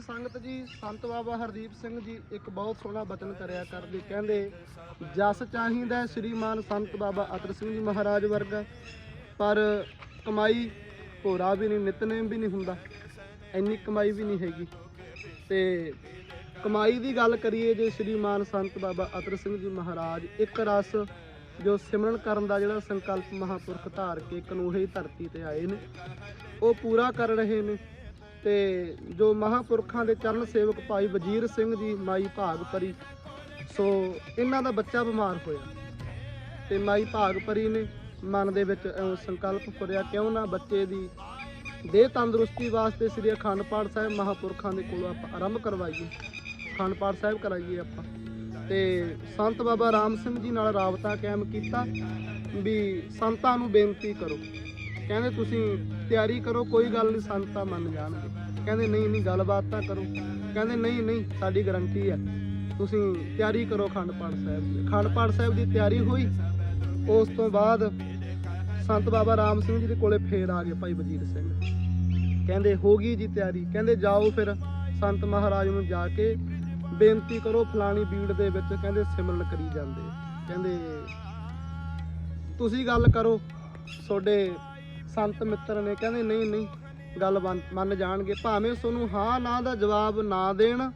ਸੰਗਤ ਜੀ, ਸੰਤ ਬਾਬਾ ਹਰਦੀਪ ਸਿੰਘ ਜੀ ਇੱਕ ਬਹੁਤ ਸੋਹਣਾ ਬਚਨ ਕਰਿਆ ਕਰਦੇ, ਕਹਿੰਦੇ, ਜਸ ਚਾਹੀਦਾ ਸ੍ਰੀਮਾਨ ਸੰਤ ਬਾਬਾ ਅਤਰ ਸਿੰਘ ਜੀ ਮਹਾਰਾਜ ਵਰਗਾ, ਪਰ ਕਮਾਈ ਭੋਰਾ ਵੀ ਨਹੀਂ, ਨਿਤਨੇਮ ਵੀ ਨਹੀਂ ਹੁੰਦਾ, ਇੰਨੀ ਕਮਾਈ ਵੀ ਨਹੀਂ ਹੈਗੀ। ਤੇ ਕਮਾਈ ਦੀ ਗੱਲ ਕਰੀਏ ਜੇ ਸ੍ਰੀਮਾਨ ਸੰਤ ਬਾਬਾ ਅਤਰ ਸਿੰਘ ਜੀ ਮਹਾਰਾਜ, ਇੱਕ ਰਸ ਜੋ ਸਿਮਰਨ ਕਰਨ ਦਾ ਜਿਹੜਾ ਸੰਕਲਪ ਮਹਾਪੁਰਖ ਧਾਰ ਕੇ ਕਨੂਹੇ ਧਰਤੀ ਤੇ ਆਏ ਨੇ, ਉਹ ਪੂਰਾ ਕਰ ਰਹੇ ਨੇ। ਤੇ ਜੋ ਮਹਾਪੁਰਖਾਂ ਦੇ ਚਰਨ ਸੇਵਕ ਭਾਈ ਵਜੀਰ ਸਿੰਘ ਜੀ, ਮਾਈ ਭਾਗ ਪਰੀ, ਸੋ ਇਹਨਾਂ ਦਾ ਬੱਚਾ ਬਿਮਾਰ ਹੋਇਆ ਤੇ ਮਾਈ ਭਾਗ ਪਰੀ ਨੇ ਮਨ ਦੇ ਵਿੱਚ ਸੰਕਲਪ ਕਰਿਆ ਕਿਉਂ ਨਾ ਬੱਚੇ ਦੀ ਦੇਹ ਤੰਦਰੁਸਤੀ ਵਾਸਤੇ ਸ੍ਰੀ ਅਖੰਡ ਪਾਠ ਸਾਹਿਬ ਮਹਾਪੁਰਖਾਂ ਦੇ ਕੋਲੋਂ ਆਪਾਂ ਆਰੰਭ ਕਰਵਾਈਏ, ਅਖੰਡ ਪਾਠ ਸਾਹਿਬ ਕਰਾਈਏ ਆਪਾਂ। ਤੇ ਸੰਤ ਬਾਬਾ ਰਾਮ ਸਿੰਘ ਜੀ ਨਾਲ ਰਾਬਤਾ ਕਾਇਮ ਕੀਤਾ ਵੀ ਸੰਤਾਂ ਨੂੰ ਬੇਨਤੀ ਕਰੋ ਕਹਿੰਦੇ ਤੁਸੀਂ ਤਿਆਰੀ ਕਰੋ, ਕੋਈ ਗੱਲ ਨਹੀਂ, ਸੰਤਾਂ ਮੰਨ ਜਾਣਗੇ। ਕਹਿੰਦੇ ਨਹੀਂ ਨਹੀਂ, ਗੱਲਬਾਤ ਤਾਂ ਕਰੋ। ਕਹਿੰਦੇ ਨਹੀਂ ਨਹੀਂ, ਸਾਡੀ ਗਰੰਟੀ ਹੈ। ਤੁਸੀਂ ਤਿਆਰੀ ਕਰੋ ਅਖੰਡ ਪਾਠ ਸਾਹਿਬ ਦੀ। ਅਖੰਡ ਪਾਠ ਸਾਹਿਬ ਦੀ ਤਿਆਰੀ ਹੋਈ, ਉਸ ਤੋਂ ਬਾਅਦ ਸੰਤ ਬਾਬਾ ਰਾਮ ਸਿੰਘ ਜੀ ਦੇ ਕੋਲੇ ਫੇਰ ਆ ਗਏ ਭਾਈ ਵਜੀਰ ਸਿੰਘ। ਕਹਿੰਦੇ, ਹੋ ਗਈ ਜੀ ਤਿਆਰੀ। ਕਹਿੰਦੇ, ਜਾਓ ਫਿਰ ਸੰਤ ਮਹਾਰਾਜ ਨੂੰ ਜਾ ਕੇ ਬੇਨਤੀ ਕਰੋ, ਫਲਾਣੀ ਬੀੜ ਦੇ ਵਿੱਚ ਕਹਿੰਦੇ ਸਿਮਰਨ ਕਰੀ ਜਾਂਦੇ। ਕਹਿੰਦੇ, ਤੁਸੀਂ ਗੱਲ ਕਰੋ, ਤੁਹਾਡੇ ਸੰਤ ਮਿੱਤਰ ਨੇ ਕਹਿੰਦੇ, ਨਹੀਂ ਨਹੀਂ, ਗੱਲ ਮੰਨ- ਜਾਣਗੇ। ਭਾਵੇਂ ਤੁਹਾਨੂੰ ਹਾਂ, ਨਾ ਦਾ ਜਵਾਬ ਨਾ ਦੇਣ,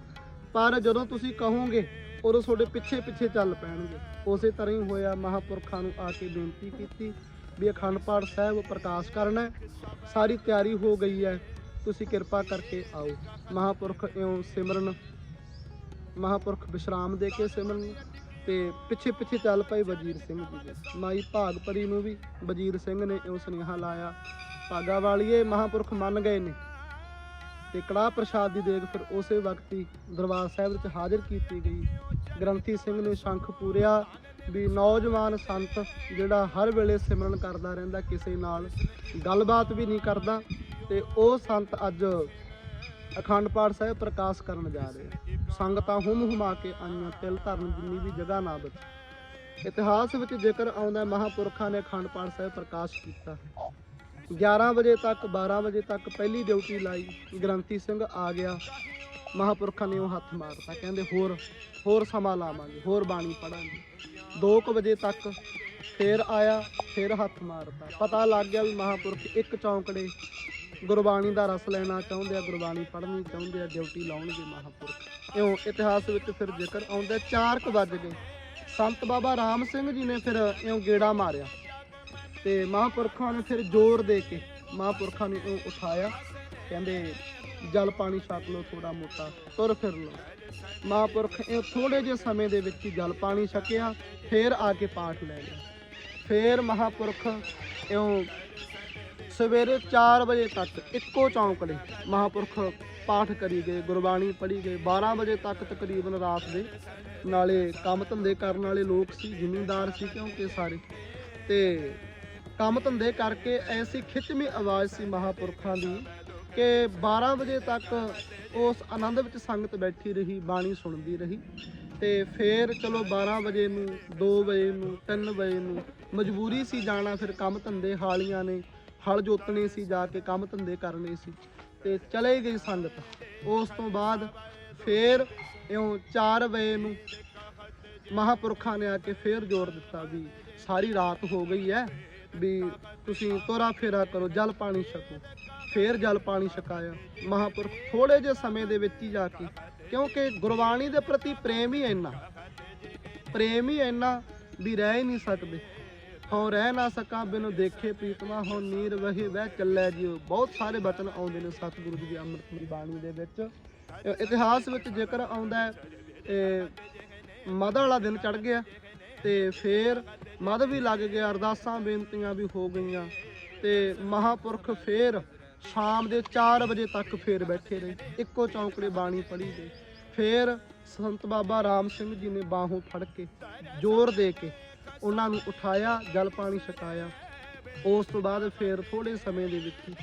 ਪਰ ਜਦੋਂ ਤੁਸੀਂ ਕਹੋਗੇ, ਉਦੋਂ ਤੁਹਾਡੇ ਪਿੱਛੇ ਪਿੱਛੇ ਚੱਲ ਪੈਣਗੇ। ਉਸੇ ਤਰ੍ਹਾਂ ਹੀ ਹੋਇਆ। ਮਹਾਪੁਰਖਾਂ ਨੂੰ ਆ ਕੇ ਬੇਨਤੀ ਕੀਤੀ ਵੀ ਅਖੰਡ ਪਾਠ ਸਾਹਿਬ ਪ੍ਰਕਾਸ਼ ਕਰਨਾ। ਹੈ। ਸਾਰੀ ਤਿਆਰੀ ਹੋ ਗਈ ਹੈ। ਤੁਸੀਂ ਕਿਰਪਾ ਕਰਕੇ ਆਓ। ਮਹਾਪੁਰਖ ਇਉਂ ਸਿਮਰਨ, ਮਹਾਪੁਰਖ ਵਿਸ਼ਰਾਮ ਦੇ ਕੇ ਸਿਮਰਨ। ਤੇ ਪਿੱਛੇ ਪਿੱਛੇ ਚੱਲ ਪਏ ਵਜੀਰ ਸਿੰਘ ਜੀ ਦੇ। ਮਾਈ ਭਾਗਪਰੀ ਨੂੰ ਵੀ ਵਜੀਰ ਸਿੰਘ ਨੇ ਉਹ ਸੁਨੇਹਾ ਲਾਇਆ, ਭਾਗਾ ਵਾਲੀਏ, ਮਹਾਪੁਰਖ ਮੰਨ ਗਏ ਨੇ। ਤੇ ਕੜਾਹ ਪ੍ਰਸ਼ਾਦ ਦੀ ਦੇਗ ਫਿਰ ਉਸੇ ਵਕਤ ਹੀ ਦਰਬਾਰ ਸਾਹਿਬ ਵਿੱਚ ਹਾਜ਼ਰ ਕੀਤੀ ਗਈ। ਗ੍ਰੰਥੀ ਸਿੰਘ ਨੇ ਸ਼ੰਖ ਪੂਰਿਆ ਵੀ ਨੌਜਵਾਨ ਸੰਤ ਜਿਹੜਾ ਹਰ ਵੇਲੇ ਸਿਮਰਨ ਕਰਦਾ ਰਹਿੰਦਾ, ਕਿਸੇ ਨਾਲ ਗੱਲਬਾਤ ਵੀ ਨਹੀਂ ਕਰਦਾ। ਤੇ ਉਹ ਸੰਤ ਅੱਜ ਅਖੰਡ ਪਾਠ ਸਾਹਿਬ ਪ੍ਰਕਾਸ਼ ਕਰਨ ਜਾ ਰਹੇ ਸੰਗਤਾਂ ਹੁਮ ਹੁਮਾ ਕੇ ਆਈਆਂ, ਤਿਲ ਧਰਨ ਜਿੰਨੀ ਵੀ ਜਗ੍ਹਾ ਨਾ ਬਚੀ। ਇਤਿਹਾਸ ਵਿੱਚ ਜ਼ਿਕਰ ਆਉਂਦਾ ਮਹਾਪੁਰਖਾਂ ਨੇ ਅਖੰਡ ਪਾਠ ਸਾਹਿਬ ਪ੍ਰਕਾਸ਼ ਕੀਤਾ 11 ਵਜੇ ਤੱਕ 12 ਵਜੇ ਤੱਕ ਪਹਿਲੀ ਡਿਊਟੀ ਲਾਈ, ਗ੍ਰੰਥੀ ਸਿੰਘ ਆ ਗਿਆ। ਮਹਾਪੁਰਖਾਂ ਨੇ ਉਹ ਹੱਥ ਮਾਰਤਾ, ਕਹਿੰਦੇ ਹੋਰ ਹੋਰ ਸਮਾਂ ਲਾਵਾਂਗੇ, ਹੋਰ ਬਾਣੀ ਪੜਾਂਗੇ 2:00 ਵਜੇ ਤੱਕ ਫੇਰ ਆਇਆ, ਫੇਰ ਹੱਥ ਮਾਰਤਾ। ਪਤਾ ਲੱਗ ਗਿਆ ਵੀ ਮਹਾਪੁਰਖ ਇੱਕ ਚੌਂਕੜੇ ਗੁਰਬਾਣੀ ਦਾ ਰਸ ਲੈਣਾ ਚਾਹੁੰਦੇ ਆ, ਗੁਰਬਾਣੀ ਪੜ੍ਹਨੀ ਚਾਹੁੰਦੇ ਆ, ਡਿਊਟੀ ਲਾਉਣਗੇ ਮਹਾਪੁਰਖ। ਇਉਂ ਇਤਿਹਾਸ ਵਿੱਚ ਫਿਰ ਜ਼ਿਕਰ ਆਉਂਦਾ 4:00 ਵੱਜ ਗਏ। ਸੰਤ ਬਾਬਾ ਰਾਮ ਸਿੰਘ ਜੀ ਨੇ ਫਿਰ ਇਉਂ ਗੇੜਾ ਮਾਰਿਆ ਤੇ ਮਹਾਪੁਰਖਾਂ ਨੇ ਫਿਰ ਜ਼ੋਰ ਦੇ ਕੇ ਮਹਾਪੁਰਖਾਂ ਨੇ ਇਉਂ ਉਠਾਇਆ। ਕਹਿੰਦੇ, ਜਲ ਪਾਣੀ ਛਕ ਲਓ ਥੋੜਾ ਮੋਟਾ ਤੁਰ ਫਿਰ ਲਓ। ਮਹਾਪੁਰਖ ਇਹ ਥੋੜੇ ਜਿਹੇ ਸਮੇਂ ਦੇ ਵਿੱਚ ਹੀ ਜਲ ਪਾਣੀ ਛਕਿਆ, ਫੇਰ ਆ ਕੇ ਪਾਠ ਲੈ ਲਿਆ। ਫੇਰ ਮਹਾਪੁਰਖ ਇਉਂ ਸਵੇਰੇ 4 ਵਜੇ ਤੱਕ ਇੱਕੋ ਚੌਂਕ ਚੌਂਕੜੇ ਮਹਾਪੁਰਖ ਪਾਠ ਕਰੀ ਗਏ, ਗੁਰਬਾਣੀ ਪੜ੍ਹੀ ਗਏ। 12 ਵਜੇ ਤੱਕ ਤਕਰੀਬਨ ਰਾਤ ਦੇ ਨਾਲੇ ਕੰਮ ਧੰਦੇ ਕਰਨ ਵਾਲੇ ਲੋਕ ਸੀ, ਜ਼ਿਮੀਂਦਾਰ ਸੀ ਕਿਉਂਕਿ ਸਾਰੇ। ਤੇ ਕੰਮ ਧੰਦੇ ਕਰਕੇ ਐਸੀ ਖਿੱਚਵੀਂ ਆਵਾਜ਼ ਸੀ ਮਹਾਪੁਰਖਾਂ ਦੀ ਕਿ 12 ਵਜੇ ਤੱਕ ਉਸ ਆਨੰਦ ਵਿੱਚ ਸੰਗਤ ਬੈਠੀ ਰਹੀ, ਬਾਣੀ ਸੁਣਦੀ ਰਹੀ। ਤੇ ਫੇਰ ਚਲੋ 12 ਵਜੇ ਨੂੰ 2 ਵਜੇ ਨੂੰ 3 ਵਜੇ ਨੂੰ ਮਜਬੂਰੀ ਸੀ ਜਾਣਾ, ਫਿਰ ਕੰਮ ਧੰਦੇ ਹਾਲੀਆਂ ਨੇ। ਹਲ ਜੋਤਣੇ ਸੀ, ਜਾ ਕੇ ਕੰਮ ਧੰਦੇ ਕਰਨੇ ਸੀ ਤੇ ਚਲੇ ਗਈ ਸੰਗਤ। ਉਸ ਤੋਂ ਬਾਅਦ ਫੇਰ ਇਉਂ 4 ਵਜੇ ਨੂੰ ਮਹਾਪੁਰਖਾਂ ਨੇ ਆ ਕੇ ਫੇਰ ਜ਼ੋਰ ਦਿੱਤਾ ਵੀ ਸਾਰੀ ਰਾਤ ਹੋ ਗਈ ਹੈ ਵੀ ਤੁਸੀਂ ਤੋਰਾ ਫੇਰਾ ਕਰੋ, ਜਲ ਪਾਣੀ ਛਕੋ। ਫੇਰ ਜਲ ਪਾਣੀ ਛਕਾਇਆ। ਮਹਾਪੁਰਖ ਥੋੜੇ ਜਿਹੇ ਸਮੇਂ ਦੇ ਵਿੱਚ ਹੀ ਜਾ ਕੇ, ਕਿਉਂਕਿ ਗੁਰਬਾਣੀ ਦੇ ਪ੍ਰਤੀ ਪ੍ਰੇਮ ਹੀ ਇੰਨਾ। ਪ੍ਰੇਮ ਹੀ ਇੰਨਾ ਵੀ ਰਹਿ ਹੀ ਨਹੀਂ ਸਕਦੇ। ਹਉ ਰਹਿ ਨਾ ਸਕਾਂ, ਬਿਨੁ ਦੇਖੇ ਪ੍ਰੀਤਮਾ ਹੋ ਨੀਰ ਵਹੀ ਵਹਿ ਚੱਲੇ ਜਿਉ। ਬਹੁਤ ਸਾਰੇ ਬਚਨ ਆਉਂਦੇ ਨੇ ਸਤਿਗੁਰੂ ਜੀ ਦੀ ਅੰਮ੍ਰਿਤ ਬਾਣੀ ਦੇ ਵਿੱਚ। ਇਤਿਹਾਸ ਵਿੱਚ ਜ਼ਿਕਰ ਆਉਂਦਾ ਹੈ ਇਹ ਮਦ ਵਾਲਾ ਦਿਨ ਚੜ ਗਿਆ, ਤੇ ਫੇਰ ਮਦ ਵੀ ਲੱਗ ਗਿਆ, ਅਰਦਾਸਾਂ ਬੇਨਤੀਆਂ ਵੀ ਹੋ ਗਈਆਂ, ਤੇ ਮਹਾਪੁਰਖ ਫੇਰ ਸ਼ਾਮ ਦੇ 4 ਵਜੇ ਤੱਕ ਫੇਰ ਬੈਠੇ ਰਹੇ ਇੱਕੋ ਚੌਂਕੜੇ ਬਾਣੀ ਪੜ੍ਹੀ ਗਈ ਫੇਰ ਸੰਤ ਬਾਬਾ ਰਾਮ ਸਿੰਘ ਜੀ ਨੇ ਬਾਹੋਂ ਫੜ ਕੇ ਜ਼ੋਰ ਦੇ ਕੇ ਉਹਨਾਂ ਨੂੰ ਉਠਾਇਆ, ਜਲ ਪਾਣੀ ਛਕਾਇਆ। ਉਸ ਤੋਂ ਬਾਅਦ ਫਿਰ ਥੋੜੇ ਸਮੇਂ ਦੇ ਵਿੱਚ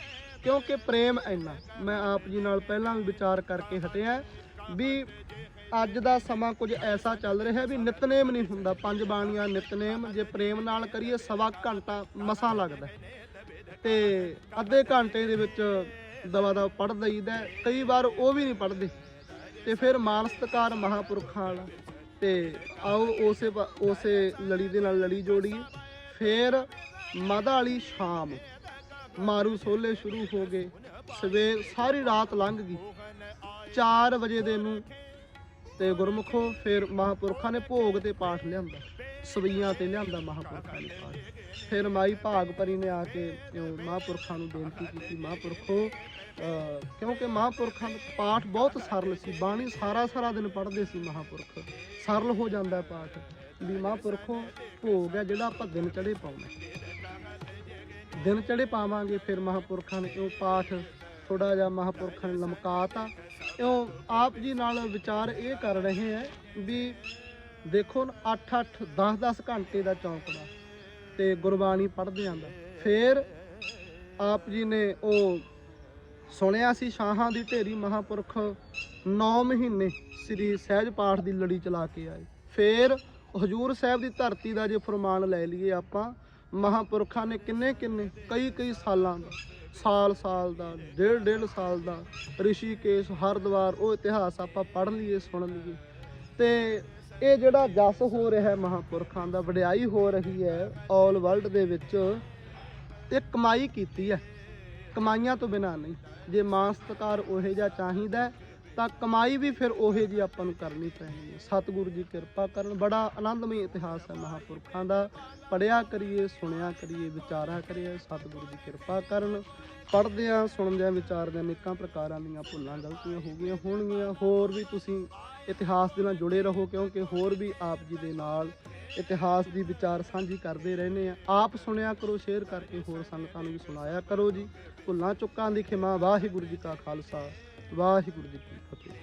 ਕਿਉਂਕਿ ਪ੍ਰੇਮ ਇੰਨਾ, ਮੈਂ ਆਪ ਜੀ ਨਾਲ ਪਹਿਲਾਂ ਵੀ ਵਿਚਾਰ ਕਰਕੇ ਹਟਿਆ ਵੀ ਅੱਜ ਦਾ ਸਮਾਂ ਕੁਝ ਐਸਾ ਚੱਲ ਰਿਹਾ ਵੀ ਨਿਤਨੇਮ ਨਹੀਂ ਹੁੰਦਾ। ਪੰਜ ਬਾਣੀਆਂ ਨਿਤਨੇਮ, ਜੇ ਪ੍ਰੇਮ ਨਾਲ ਕਰੀਏ ਸਵਾ ਘੰਟਾ ਮਸਾਂ ਲੱਗਦਾ ਹੈ। ਤੇ ਅੱਧੇ ਘੰਟੇ ਦੇ ਵਿੱਚ ਦਵਾ ਦਾ ਪੜ ਦਈਦਾ ਕਈ ਵਾਰ ਉਹ ਵੀ ਨਹੀਂ ਪੜਦੇ ਤੇ ਫਿਰ ਮਾਨਸਤਕਾਰ ਮਹਾਪੁਰਖਾਂ ਵਾਲਾ ਤੇ ਆਓ ਉਸੇ ਪ- ਉਸੇ ਲੜੀ ਦੇ ਨਾਲ ਲੜੀ ਜੋੜੀਏ। ਫਿਰ ਮਦਾ ਵਾਲੀ ਸ਼ਾਮ ਮਾਰੂ ਸੋਲੇ ਸ਼ੁਰੂ ਹੋ ਗਏ। ਸਵੇਰ ਸਾਰੀ ਰਾਤ ਲੰਘ ਗਈ। 4 ਵਜੇ ਦੇ ਨੂੰ ਤੇ ਗੁਰਮੁਖੋ ਫਿਰ ਮਹਾਪੁਰਖਾਂ ਨੇ ਭੋਗ ਤੇ ਪਾਠ ਲਿਆਂਦਾ। ਸਵਈਆਂ ਤੇ ਲਿਆਂਦਾ ਮਹਾਪੁਰਖਾਂ ਨੇ ਪਾਠ। ਫਿਰ ਮਾਈ ਭਾਗ ਪਰੀ ਨੇ ਆ ਕੇ ਇਉਂ ਮਹਾਪੁਰਖਾਂ ਨੂੰ ਬੇਨਤੀ ਕੀਤੀ ਮਹਾਪੁਰਖੋ ਅਹ, ਕਿਉਂਕਿ ਮਹਾਪੁਰਖਾਂ ਦਾ ਪਾਠ ਬਹੁਤ ਸਰਲ ਸੀ। ਬਾਣੀ ਸਾਰਾ ਸਾਰਾ ਦਿਨ ਪੜ੍ਹਦੇ ਸੀ ਮਹਾਪੁਰਖ। ਸਰਲ ਹੋ ਜਾਂਦਾ ਪਾਠ। ਵੀ ਮਹਾਪੁਰਖੋ, ਭੋਗ ਹੈ ਜਿਹੜਾ ਆਪਾਂ ਦਿਨ ਚੜੇ ਪਾਉਣਾ ਦਿਨ ਚੜੇ ਪਾਵਾਂਗੇ, ਫਿਰ ਮਹਾਂਪੁਰਖਾਂ ਨੇ ਉਹ ਪਾਠ ਥੋੜਾ ਜਿਹਾ ਮਹਾਂਪੁਰਖਾਂ ਨੇ ਲਮਕਾਤਾ। ਇਉਂ ਆਪ ਜੀ ਨਾਲ ਵਿਚਾਰ ਇਹ ਕਰ ਰਹੇ ਹੈ ਵੀ ਦੇਖੋ 8 8 10 10 ਘੰਟੇ ਦਾ ਚੌਂਕੜਾ ਤੇ ਗੁਰਬਾਣੀ ਪੜ੍ਹਦੇ ਆਂਦਾ ਫਿਰ ਆਪ ਜੀ ਨੇ ਉਹ ਸੁਣਿਆ ਸੀ ਸ਼ਾਹਾਂ ਦੀ ਢੇਰੀ ਮਹਾਪੁਰਖ 9 ਮਹੀਨੇ ਸ੍ਰੀ ਸਹਿਜ ਪਾਠ ਦੀ ਲੜੀ ਚਲਾ ਕੇ ਆਏ। ਫਿਰ ਹਜੂਰ ਸਾਹਿਬ ਦੀ ਧਰਤੀ ਦਾ ਜੇ ਫਰਮਾਨ ਲੈ ਲਈਏ ਆਪਾਂ, ਮਹਾਪੁਰਖਾਂ ਨੇ ਕਿੰਨੇ ਕਿੰਨੇ, ਕਈ ਕਈ ਸਾਲਾਂ ਦਾ, ਸਾਲ ਸਾਲ ਦਾ, ਡੇਢ ਡੇਢ ਸਾਲ ਦਾ, ਰਿਸ਼ੀਕੇਸ਼, ਹਰਿਦੁਆਰ, ਉਹ ਇਤਿਹਾਸ ਆਪਾਂ ਪੜ੍ਹ ਲਈਏ, ਸੁਣ ਲਈਏ। ਤੇ ਇਹ ਜਿਹੜਾ ਜਸ ਹੋ ਰਿਹਾ ਹੈ ਮਹਾਪੁਰਖਾਂ ਦਾ, ਵਡਿਆਈ ਹੋ ਰਹੀ ਹੈ ਆਲ ਵਰਲਡ ਦੇ ਵਿੱਚ, ਇਹ ਕਮਾਈ ਕੀਤੀ ਹੈ। ਕਮਾਈਆਂ ਤੋਂ ਬਿਨਾ ਨਹੀਂ। ਜੇ ਮਾਨਸਤਕਾਰ ਉਹੇ ਜਿਹਾ ਚਾਹੀਦਾ ਤਾਂ ਕਮਾਈ ਵੀ ਫਿਰ ਉਹੇ ਜੀ ਆਪਾਂ ਨੂੰ ਕਰਨੀ ਪੈਣੀ ਹੈ। ਸਤਿਗੁਰੂ ਜੀ ਕਿਰਪਾ ਕਰਨ, ਬੜਾ ਆਨੰਦਮਈ ਇਤਿਹਾਸ ਹੈ ਮਹਾਪੁਰਖਾਂ ਦਾ। ਪੜਿਆ ਕਰੀਏ, ਸੁਣਿਆ ਕਰੀਏ ਵਿਚਾਰਾ ਕਰੀਏ, ਸਤਿਗੁਰੂ ਜੀ ਕਿਰਪਾ ਕਰਨ। ਪੜ੍ਹਦਿਆਂ ਸੁਣਦਿਆਂ ਵਿਚਾਰਦਿਆਂ ਅਨੇਕਾਂ ਪ੍ਰਕਾਰਾਂ ਦੀਆਂ ਭੁੱਲਾਂ ਗਲਤੀਆਂ ਹੋ ਗਈਆਂ ਹੋਣਗੀਆਂ। ਹੋਰ ਵੀ ਤੁਸੀਂ ਇਤਿਹਾਸ ਦੇ ਨਾਲ ਜੁੜੇ ਰਹੋ, ਕਿਉਂਕਿ ਹੋਰ ਵੀ ਆਪ ਜੀ ਦੇ ਨਾਲ ਇਤਿਹਾਸ ਦੀ ਵਿਚਾਰ ਸਾਂਝੀ ਕਰਦੇ ਰਹਿੰਦੇ ਆ ਆਪ ਸੁਣਿਆ ਕਰੋ, ਸ਼ੇਅਰ ਕਰਕੇ ਹੋਰ ਸੰਗਤਾਂ ਨੂੰ ਵੀ ਸੁਣਾਇਆ ਕਰੋ ਜੀ। ਭੁੱਲਾਂ ਚੁੱਕਾਂ ਦੀ ਖਿਮਾ। ਵਾਹਿਗੁਰੂ ਜੀ ਕਾ ਖਾਲਸਾ। ਵਾਹਿਗੁਰੂ ਜੀ ਕੀ ਫਤਿਹ।